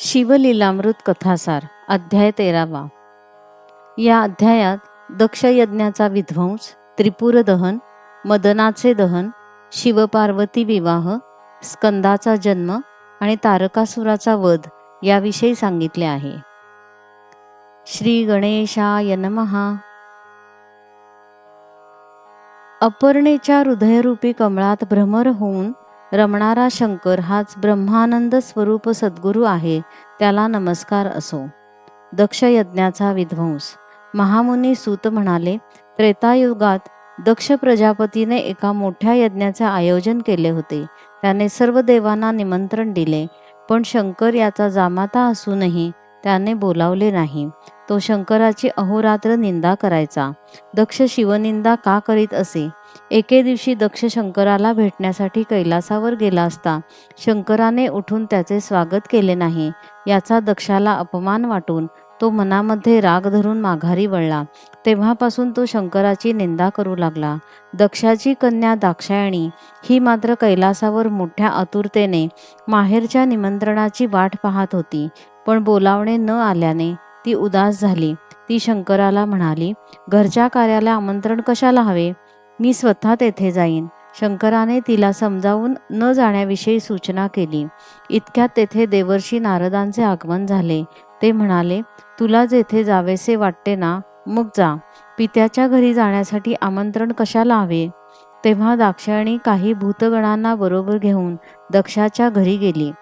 शिवलीलामृत कथासार अध्याय तेरावा. या अध्यायात दक्षयज्ञाचा विध्वंस त्रिपुर दहन मदनाचे दहन शिवपार्वती विवाह स्कंदाचा जन्म आणि तारकासुराचा वध याविषयी सांगितले आहे. श्री गणेशाय नमहा अपर्णेच्या हृदयरूपी कमळात भ्रमर होऊन रमणारा शंकर हाच ब्रह्मानंद स्वरूप सद्गुरू आहे त्याला नमस्कार असो. दक्ष यज्ञाचा विध्वंस. महामुनी सूत म्हणाले त्रेतायुगात दक्ष प्रजापतीने एका मोठ्या यज्ञाचे आयोजन केले होते. त्याने सर्व देवांना निमंत्रण दिले पण शंकर याचा जामाता असूनही त्याने बोलावले नाही. तो शंकराची अहोरात्र निंदा करायचा. दक्ष शिवनिंदा का करीत असे? एके दिवशी दक्ष शंकराला भेटण्यासाठी कैलासावर गेला असता शंकराने उठून त्याचे स्वागत केले नाही. याचा दक्षाला अपमान वाटून तो मनामध्ये राग धरून माघारी वळला. तेव्हापासून तो शंकराची निंदा करू लागला. दक्षाची कन्या दाक्षायणी ही मात्र कैलासावर मोठ्या आतुरतेने माहेरच्या निमंत्रणाची वाट पाहत होती पण बोलावणे न आल्याने ती उदास झाली. ती शंकराला म्हणाली घरच्या कार्याला आमंत्रण कशाला हवे? मी स्वतः तेथे जाईन. शंकराने तिला समजावून न जाण्याविषयी सूचना केली. इतक्यात तेथे देवर्षी नारदांचे आगमन झाले. ते म्हणाले तुला जेथे जावेसे वाटते ना मग जा. पित्याच्या घरी जाण्यासाठी आमंत्रण कशाला हवे? तेव्हा दाक्षायणी काही भूतगणांना बरोबर घेऊन दक्षाच्या घरी गेली.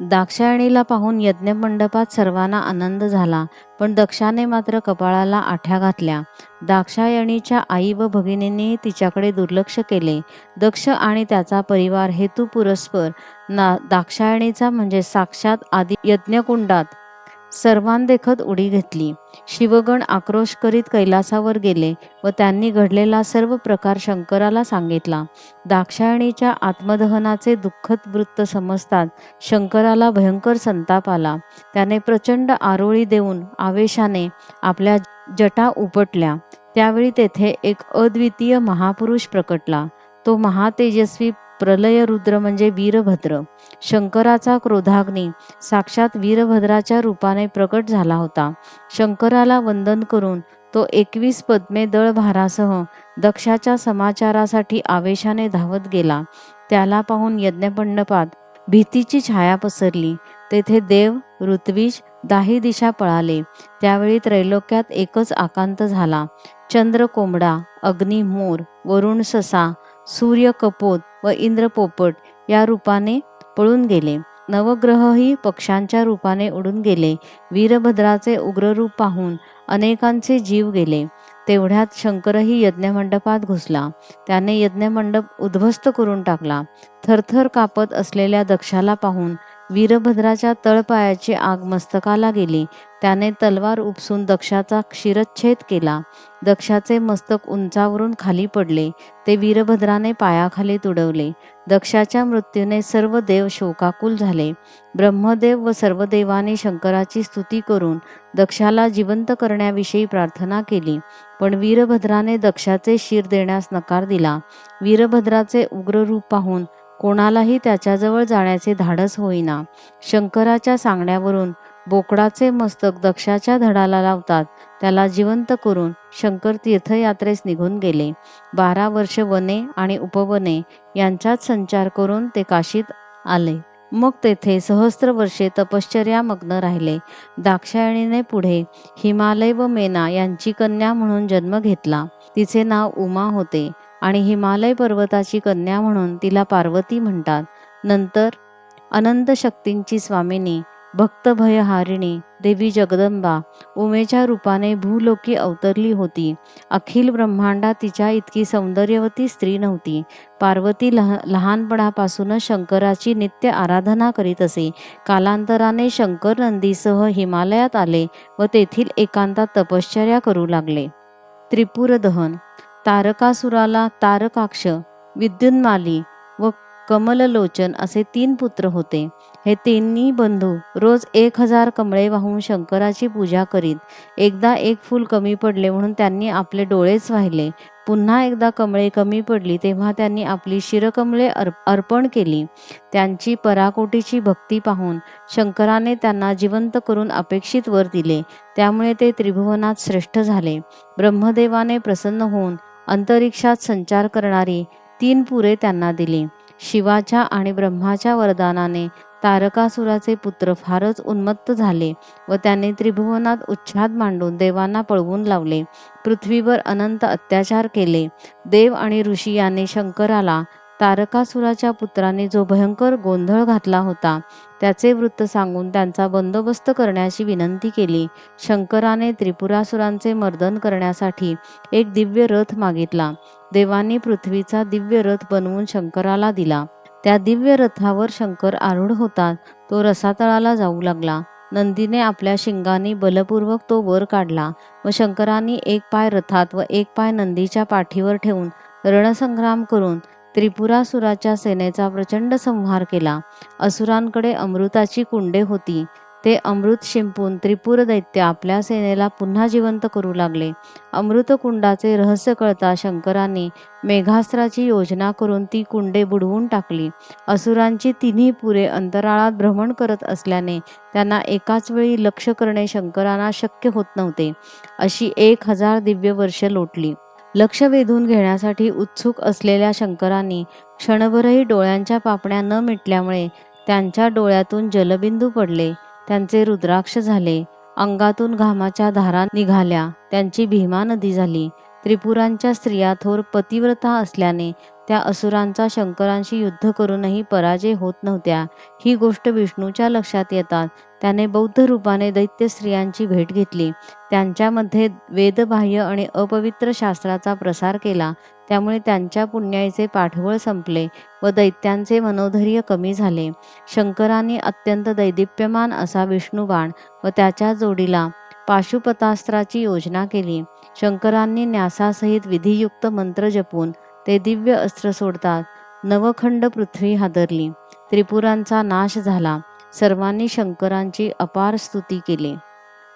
दाक्षायणीला पाहून यज्ञमंडपात सर्वांना आनंद झाला पण दक्षाने मात्र कपाळाला आठ्या घातल्या. दाक्षायणीच्या आई व भगिनींनी तिच्याकडे दुर्लक्ष केले. दक्ष आणि त्याचा परिवार हेतू पुरस्पर ना दाक्षायणीचा म्हणजे साक्षात आदी यज्ञकुंडात सर्वांदेखत उडी घेतली. शिवगण आक्रोश करीत कैलासावर गेले व त्यांनी घडलेला सर्व प्रकार शंकराला सांगितला. दाक्षायणीच्या आत्मदहनाचे दुःखद वृत्त समजतात शंकराला भयंकर संताप आला. त्याने प्रचंड आरोळी देऊन आवेशाने आपल्या जटा उपटल्या. त्यावेळी तेथे एक अद्वितीय महापुरुष प्रकटला. तो महातेजस्वी प्रलयरुद्र म्हणजे वीरभद्र. शंकराचा क्रोधाग्नी साक्षात वीरभद्राच्या रूपाने प्रकट झाला होता. शंकराला वंदन करून तो एकवीस पद्मे दळभारासह दक्षाच्या समाचारासाठी आवेशाने धावत गेला. त्याला पाहून यज्ञपंडपात भीतीची छाया पसरली. तेथे देव ऋत्विज दाही दिशा पळाले. त्यावेळी त्रैलोक्यात एकच आकांत झाला. चंद्र कोंबडा अग्नी मोर वरुण ससा सूर्य कपोत व इंद्र पोपट या रूपाने पळून गेले. नवग्रहही पक्षांच्या रूपाने उडून गेले. वीरभद्राचे उग्ररूप पाहून अनेकांचे जीव गेले. तेवढ्यात शंकरही यज्ञमंडपात घुसला. त्याने यज्ञमंडप उद्ध्वस्त करून टाकला. थरथर कापत असलेल्या दक्षाला पाहून वीरभद्राच्या तळपायाचे आग मस्तकाला गेली. त्याने तलवार उपसून दक्षाचा क्षिरच्छेद केला. दक्षाचे मस्तक उंचावरून खाली पडले. ते वीरभद्राने पायाखाली तुडवले. दक्षाच्या मृत्यूने सर्व देव शोकाकुल झाले. ब्रह्मदेव व सर्व देवाने शंकराची स्तुती करून दक्षाला जिवंत करण्याविषयी प्रार्थना केली. पण वीरभद्राने दक्षाचे शिर देण्यास नकार दिला. वीरभद्राचे उग्र रूप पाहून कोणालाही त्याच्याजवळ जाण्याचे धाडस होईना. शंकराच्या सांगण्यावरून बोकडाचे मस्तक दक्षाच्या धडाला लावतात त्याला जिवंत करून शंकर तीर्थयात्रेस निघून गेले. बारा वर्ष वने आणि उपवने यांच्यात संचार करून ते काशीत आले. मग तेथे सहस्त्र वर्षे तपश्चर्या मग्न राहिले. दाक्षायणीने पुढे हिमालय व मेना यांची कन्या म्हणून जन्म घेतला. तिचे नाव उमा होते. आणि हिमालय पर्वताची कन्या म्हणून तिला पार्वती म्हणतात. नंतर अनंत शक्तींची स्वामिनी भक्तभयहारिणी देवी जगदंबा उमेच्या रूपाने भूलोकी अवतरली होती. अखिल ब्रह्मांडात तिच्या इतकी सौंदर्यवती स्त्री नव्हती. पार्वती लह लहानपणापासूनच शंकराची नित्य आराधना करीत असे. कालांतराने शंकर नंदीसह हिमालयात आले व तेथील एकांतात तपश्चर्या करू लागले. त्रिपुर दहन तारकासुराला तारकाक्ष विद्युन्माली व कमललोचन असे तीन पुत्र होते. हे तिन्ही बंधू रोज एक हजार कमळे वाहून शंकराची पूजा करीत एकदा एक फूल कमी पडले म्हणून त्यांनी आपले डोळेच वाहिले. पुन्हा एकदा कमळे कमी पडली तेव्हा त्यांनी आपली शिरकमळे अर्प अर्पण केली. त्यांची पराकोटीची भक्ती पाहून शंकराने त्यांना जिवंत करून अपेक्षित वर दिले. त्यामुळे ते त्रिभुवनात श्रेष्ठ झाले. ब्रह्मदेवाने प्रसन्न होऊन अंतरिक्षात संचार करणारी तीन पुरे त्यांना दिली. शिवाच्या आणि ब्रह्माच्या वरदानाने तारकासुराचे पुत्र फारच उन्मत्त झाले व त्याने त्रिभुवनात उच्छाद मांडून देवांना पळवून लावले. पृथ्वीवर अनंत अत्याचार केले. देव आणि ऋषी याने शंकराला तारकासुराच्या पुत्राने जो भयंकर गोंधळ घातला होता त्याचे वृत्त सांगून त्यांचा बंदोबस्त करण्याची विनंती केली. शंकराने त्रिपुरासुरांचे मर्दन करण्यासाठी एक दिव्य रथ मागितला. देवांनी पृथ्वीचा दिव्य रथ बनवून शंकराला दिला. त्या दिव्य रथावर शंकर आरूढ होता. तो रसातळाला जाऊ लागला. नंदीने आपल्या शिंगांनी बलपूर्वक तो वर काढला व शंकरांनी एक पाय रथात व एक पाय नंदीच्या पाठीवर ठेवून रणसंग्राम करून त्रिपुरासुराच्या सेनेचा प्रचंड संहार केला. असुरांकडे अमृताची कुंडे होती. ते अमृत शिंपून त्रिपुर दैत्य आपल्या सेनेला पुन्हा जिवंत करू लागले. अमृतकुंडाचे रहस्य कळता शंकरांनी मेघास्त्राची योजना करून ती कुंडे बुडवून टाकली. असुरांची तिन्ही पुरे अंतराळात भ्रमण करत असल्याने त्यांना एकाच वेळी लक्ष करणे शंकरांना शक्य होत नव्हते. अशी एक हजार दिव्य वर्ष लोटली. लक्ष वेधून घेण्यासाठी उत्सुक असलेल्या शंकरांनी क्षणभरही डोळ्यांच्या पापण्या न मिटल्यामुळे त्यांच्या डोळ्यातून जलबिंदू पडले. त्यांचे रुद्राक्ष झाले. अंगातून घामाच्या धारा निघाल्या. त्यांची भीमा नदी झाली. त्रिपुरांच्या स्त्रिया थोर पतिव्रता असल्याने त्या असुरांचा शंकरांशी युद्ध करूनही पराजय होत नव्हत्या. ही गोष्ट विष्णूच्या लक्षात येतात त्याने बौद्ध रूपाने दैत्य स्त्रियांची भेट घेतली. त्यांच्यामध्ये वेदबाह्य आणि अपवित्र शास्त्राचा प्रसार केला. त्यामुळे त्यांच्या पुण्याईचे पाठबळ संपले व दैत्यांचे मनोधैर्य कमी झाले. शंकरांनी अत्यंत दैदिप्यमान असा विष्णुबाण व त्याच्या जोडीला पाशुपतास्त्राची योजना केली. शंकरांनी न्यासासहित विधियुक्त मंत्र जपून ते दिव्य अस्त्र सोडतात. नवखंड पृथ्वी हादरली. त्रिपुरांचा नाश झाला. सर्वांनी शंकरांची अपार स्तुती केली.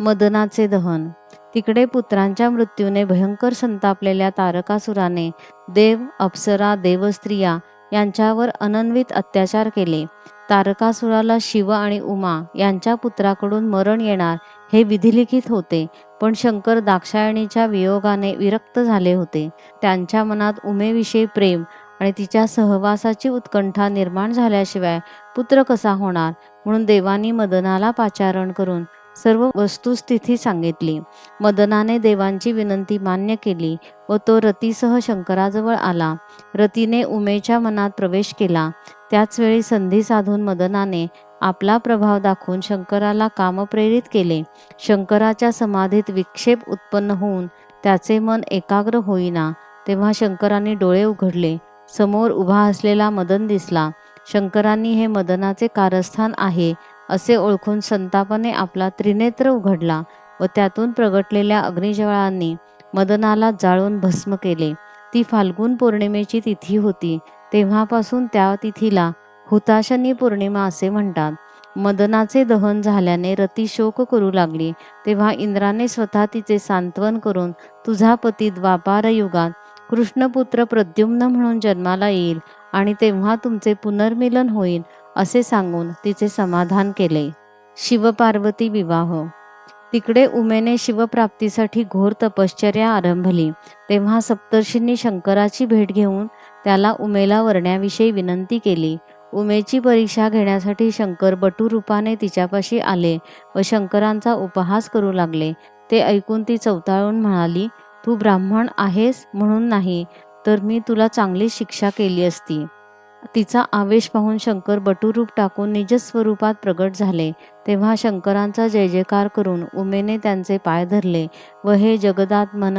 मदनाचे दहन. तिकडे पुत्रांच्या मृत्यूने भयंकर संतापलेल्या तारकासुराने देव अप्सरा देवस्त्रिया यांच्यावर अनन्वित अत्याचार केले. तारकासुराला शिव आणि उमा यांच्या पुत्राकडून मरण येणार हे विधिलिखित होते पण शंकर दाक्षायणीच्या वियोगाने विरक्त झाले होते. त्यांच्या मनात उमेविषयी प्रेम आणि तिच्या सहवासाची उत्कंठा निर्माण झाल्याशिवाय पुत्र कसा होणार म्हणून देवानी मदनाला पाचारण करून सर्व वस्तुस्थिती सांगितली. मदनाने देवांची विनंती मान्य केली व तो रतीसह शंकराजवळ आला. रतीने उमेच्या मनात प्रवेश केला. त्याच वेळी संधी साधून मदनाने आपला प्रभाव दाखवून शंकराला कामप्रेरित केले. शंकराच्या समाधीत विक्षेप उत्पन्न होऊन त्याचे मन एकाग्र होईना तेव्हा शंकरांनी डोळे उघडले. समोर उभा असलेला मदन दिसला. शंकरांनी हे मदनाचे कारस्थान आहे असे ओळखून संतापाने आपला त्रिनेत्र उघडला व त्यातून प्रगटलेल्या अग्निज्वाळांनी मदनाला जाळून भस्म केले. ती फाल्गुन पौर्णिमेची तिथी होती. तेव्हापासून त्या तिथीला हुताशनी पौर्णिमा असे म्हणतात. मदनाचे दहन झाल्याने रती शोक करू लागली. तेव्हा इंद्राने स्वतः तिचे सांत्वन करून तुझा पती द्वापार युगात कृष्णपुत्र प्रद्युम्न म्हणून जन्माला येईल आणि तेव्हा तुमचे पुनर्मिलन होईल असे सांगून तिचे समाधान केले. शिवपार्वती विवाह. तिकडे उमेने शिवप्राप्तीसाठी घोर तपश्चर्या आरंभली. तेव्हा सप्तर्षींनी शंकराची भेट घेऊन त्याला उमेला वरण्याविषयी विनंती केली. उमेची परीक्षा घेण्यासाठी शंकर बटू रूपाने तिच्यापाशी आले व शंकरांचा उपहास करू लागले. ते ऐकून ती चवताळून म्हणाली तू ब्राह्मण आहेस म्हणून नाही तर मी तुला चांगली शिक्षा केली असती. तिचा आवेश पाहून शंकर बटुरूप टाकून निजस्वरूपात प्रगट झाले. तेव्हा शंकरांचा जय जयकार करून उमेने त्यांचे पाय धरले व हे जगदात्मन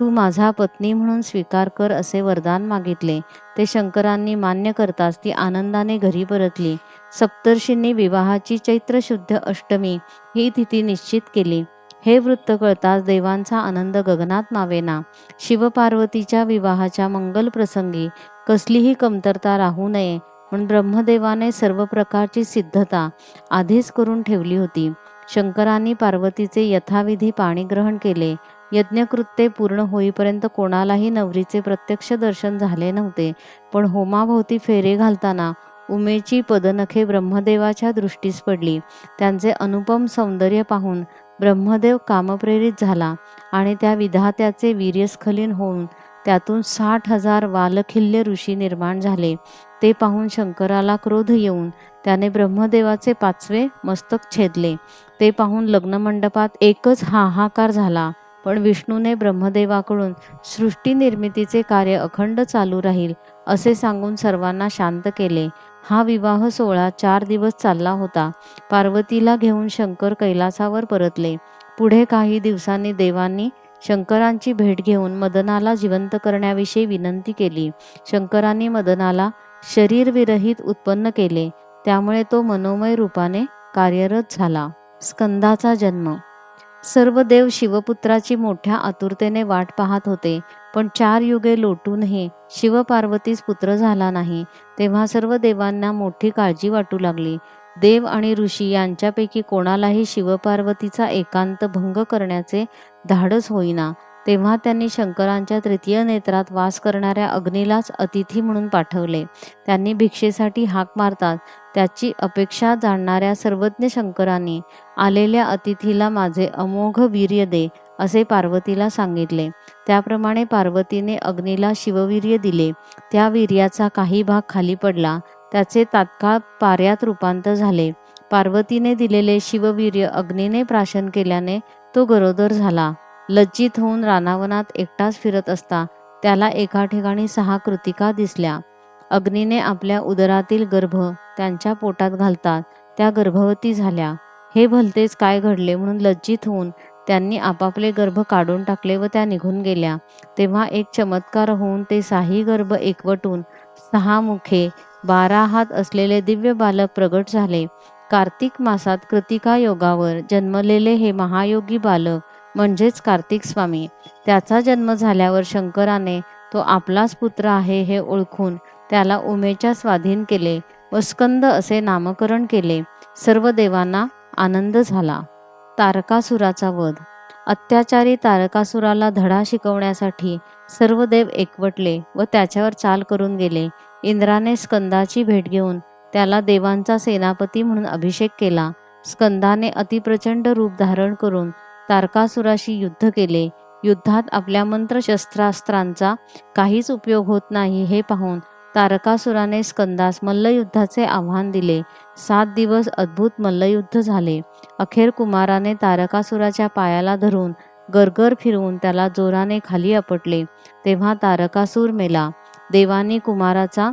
तू माझा पत्नी म्हणून स्वीकार कर असे वरदान मागितले. ते शंकरांनी मान्य करताच ती आनंदाने घरी परतली. सप्तर्षींनी विवाहाची चैत्र शुद्ध अष्टमी ही तिथी निश्चित केली. हे वृत्त कळताच देवांचा आनंद गगनात मावेना. शिवपार्वतीच्या विवाहाच्या मंगल प्रसंगी कसलीही कमतरता राहू नये म्हणून ब्रह्मदेवाने सर्व प्रकारची सिद्धता आधीच करून ठेवली होती. शंकरांनी पार्वतीचे यथाविधी पाणीग्रहण केले. यज्ञकृत्ये पूर्ण होईपर्यंत कोणालाही नवरीचे प्रत्यक्ष दर्शन झाले नव्हते. पण होमाभोवती फेरे घालताना उमेची पदनखे ब्रह्मदेवाच्या दृष्टीस पडली. त्यांचे अनुपम सौंदर्य पाहून ब्रह्मदेव कामप्रेरित झाला आणि त्या विधात्याचे वीर्यस्खलीन होऊन त्यातून साठ हजार वालखिल्य ऋषी निर्माण झाले. ते पाहून शंकराला क्रोध येऊन त्याने ब्रह्मदेवाचे पाचवे मस्तक छेदले. ते पाहून लग्नमंडपात एकच हाहाकार झाला. पण विष्णूने ब्रह्मदेवाकडून सृष्टी निर्मितीचे कार्य अखंड चालू राहील असे सांगून सर्वांना शांत केले. हा विवाह सोहळा चार दिवस चालला होता. पार्वतीला घेऊन शंकर कैलासावर परतले. पुढे काही दिवसांनी देवांनी शंकरांची भेट घेऊन मदनाला जिवंत करण्याविषयी विनंती केली. शंकरांनी मदनाला शरीरविरहित उत्पन्न केले. त्यामुळे तो मनोमय रूपाने कार्यरत झाला. स्कंदाचा जन्म सर्व देव शिवपुत्राची मोठ्या आतुरतेने वाट पाहत होते पण चार युगे लोटूनही शिवपार्वतीस पुत्र झाला नाही तेव्हा सर्व देवांना मोठी काळजी वाटू लागली. देव आणि ऋषी यांच्यापैकी कोणालाही शिवपार्वतीचा एकांत भंग करण्याचे धाडस होईना. तेव्हा त्यांनी शंकरांच्या तृतीय नेत्रात वास करणाऱ्या अग्नीलाच अतिथी म्हणून पाठवले. त्यांनी भिक्षेसाठी हाक मारतात. त्याची अपेक्षा जाणणाऱ्या सर्वज्ञ शंकरांनी आलेल्या अतिथीला माझे अमोघ वीर्य दे असे पार्वतीला सांगितले. त्याप्रमाणे पार्वतीने अग्नीला शिववीर्य दिले. त्या वीर्याचा काही भाग खाली पडला. त्याचे तात्काळ पार्यात रूपांतर झाले. पार्वतीने दिलेले शिववीर्य अग्नीने प्राशन केल्याने तो गरोदर झाला. लज्जित होऊन रानावनात एकटाच फिरत असता त्याला एका ठिकाणी सहा कृतिका दिसल्या. अग्नीने आपल्या उदरातील गर्भ त्यांच्या पोटात घालतात त्या गर्भवती झाल्या. हे भलतेच काय घडले म्हणून लज्जित होऊन त्यांनी आपापले गर्भ काढून टाकले व त्या निघून गेल्या. तेव्हा एक चमत्कार होऊन ते साही गर्भ एकवटून सहा मुखे बारा हात असलेले दिव्य बालक प्रगट झाले. कार्तिक मासात कृतिका योगावर जन्मलेले हे महायोगी बालक म्हणजेच कार्तिक स्वामी. त्याचा जन्म झाल्यावर शंकराने तो आपलाच पुत्र आहे हे ओळखून त्याला उमेच्या स्वाधीन केले व स्कंद असे नामकरण केले. सर्व देवांना आनंद झाला. तारकासुराचा वध. अत्याचारी तारकासुराला धडा शिकवण्यासाठी सर्व देव एकवटले व त्याच्यावर चाल करून गेले. इंद्राने स्कंदाची भेट घेऊन त्याला देवांचा सेनापती म्हणून अभिषेक केला. स्कंदाने अतिप्रचंड रूप धारण करून तारकासुराशी युद्ध केले. युद्धात आपल्या मंत्रशस्त्रास्त्रांचा काहीच उपयोग होत नाही हे पाहून तारकासुराने स्कंदास मल्लयुद्धाचे आव्हान दिले. सात दिवस अद्भुत मल्लयुद्ध झाले. अखेर कुमाराने तारकासुराच्या पायाला धरून गरगर फिरवून त्याला जोराने खाली आपटले. तेव्हा तारकासूर मेला. देवानी कुमाराचा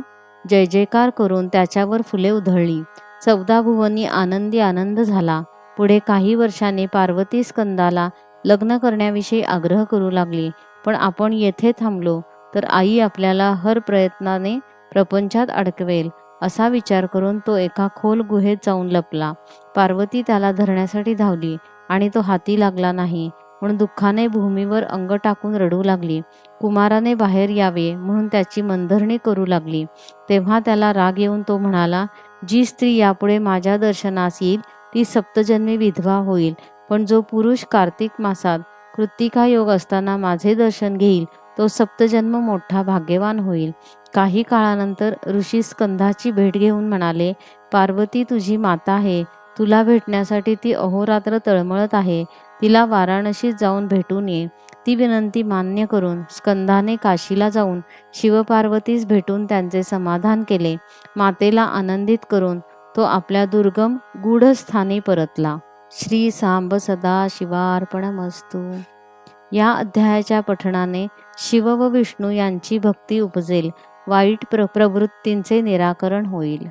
जय जयकार करून त्याच्यावर फुले उधळली. चौदा भुवनी आनंदी आनंद झाला. पुढे काही वर्षांनी पार्वती स्कंदाला लग्न करण्याविषयी आग्रह करू लागली. पण आपण येथे थांबलो तर आई आपल्याला हर प्रयत्नाने प्रपंचात अडकवेल असा विचार करून तो एका खोल गुहेत जाऊन लपला. पार्वती त्याला धरण्यासाठी धावली आणि तो हाती लागला नाही. म्हणून दुःखाने भूमीवर अंग टाकून रडू लागली. कुमाराने बाहेर यावे म्हणून त्याची मनधरणी करू लागली. तेव्हा त्याला राग येऊन तो म्हणाला जी स्त्री यापुढे माझ्या दर्शनास येईल ती सप्तजन्मी विधवा होईल. पण जो पुरुष कार्तिक मासात कृत्तिका योग असताना माझे दर्शन घेईल तो सप्तजन्म मोठा भाग्यवान होईल. काही काळानंतर ऋषी स्कंधाची भेट घेऊन म्हणाले पार्वती तुझी माता आहे. तुला भेटण्यासाठी ती अहोरात्र तळमळत आहे. तिला वाराणसीत जाऊन भेटून ये. ती विनंती मान्य करून स्कंधाने काशीला जाऊन शिवपार्वतीस भेटून त्यांचे समाधान केले. मातेला आनंदित करून तो आपल्या दुर्गम गूढस्थानी परतला. श्री सांब सदा शिवार्पणमस्तू. या अध्यायाच्या पठणाने शिव व विष्णू यांची भक्ती उपजेल. वाईट प्र प्रवृत्तींचे निराकरण होईल.